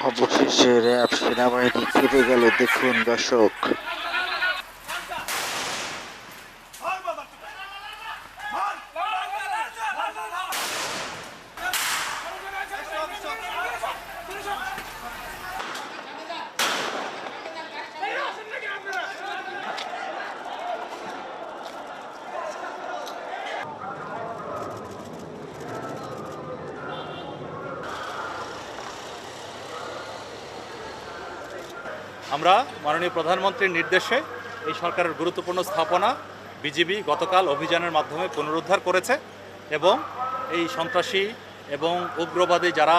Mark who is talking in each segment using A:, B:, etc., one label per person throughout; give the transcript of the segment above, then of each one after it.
A: অবশেষে র্যাব সেনাবাহিনী ফিরে গেল দেখুন দর্শক।
B: আমরা মাননীয় প্রধানমন্ত্রীর নির্দেশে এই সরকারের গুরুত্বপূর্ণ স্থাপনা বিজিবি গতকাল অভিযানের মাধ্যমে পুনরুদ্ধার করেছে এবং এই সন্ত্রাসী এবং উগ্রবাদী যারা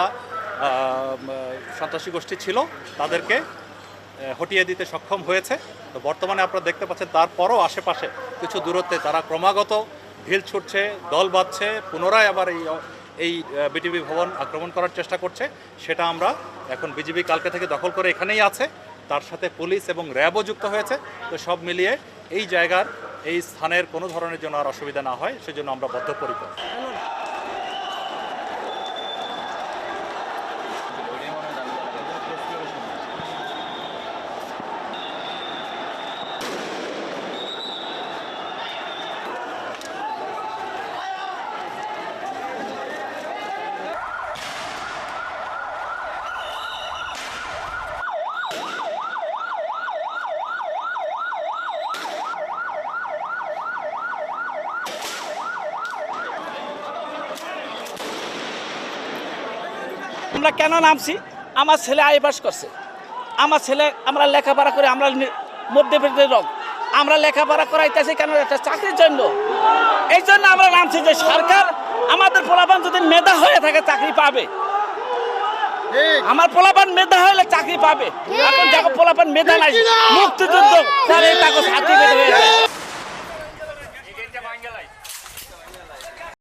B: সন্ত্রাসী গোষ্ঠী ছিল, তাদেরকে হটিয়ে দিতে সক্ষম হয়েছে। তো বর্তমানে আপনারা দেখতে পাচ্ছেন তারপরও আশেপাশে কিছু দূরত্বে তারা ক্রমাগত ঢিল ছুটছে, দল বাঁধছে, পুনরায় আবার এই এই বিটিভি ভবন আক্রমণ করার চেষ্টা করছে। সেটা আমরা এখন বিজিবি কালকে থেকে দখল করে এখানেই আছে। তার সাথে পুলিশ এবং র্যাবও যুক্ত হয়েছে। তো সব মিলিয়ে এই জায়গার, এই স্থানের কোনো ধরনের জন্য আর অসুবিধা না হয়, সেজন্য আমরা বদ্ধপরিকর।
C: আমরা কেন নামছি? আমার ছেলে আইবাস করছে। আমার ছেলে আমরা লেখাপড়া করে আমরা মধ্যবিত্তের লোক আমরা লেখাপড়া করাইতেছি কেন? একটা চাকরির জন্য। এই জন্য আমরা নামছি যে সরকার আমাদের পোলাপান যদি মেধা হয়ে থাকে চাকরি পাবে। আমার পোলাপান মেধা হলে চাকরি পাবে। এখন দেখো পোলাপান মেধা নাই। মুক্তিযুদ্ধ তাহলে তাকে সার্টিফিকেট হয়ে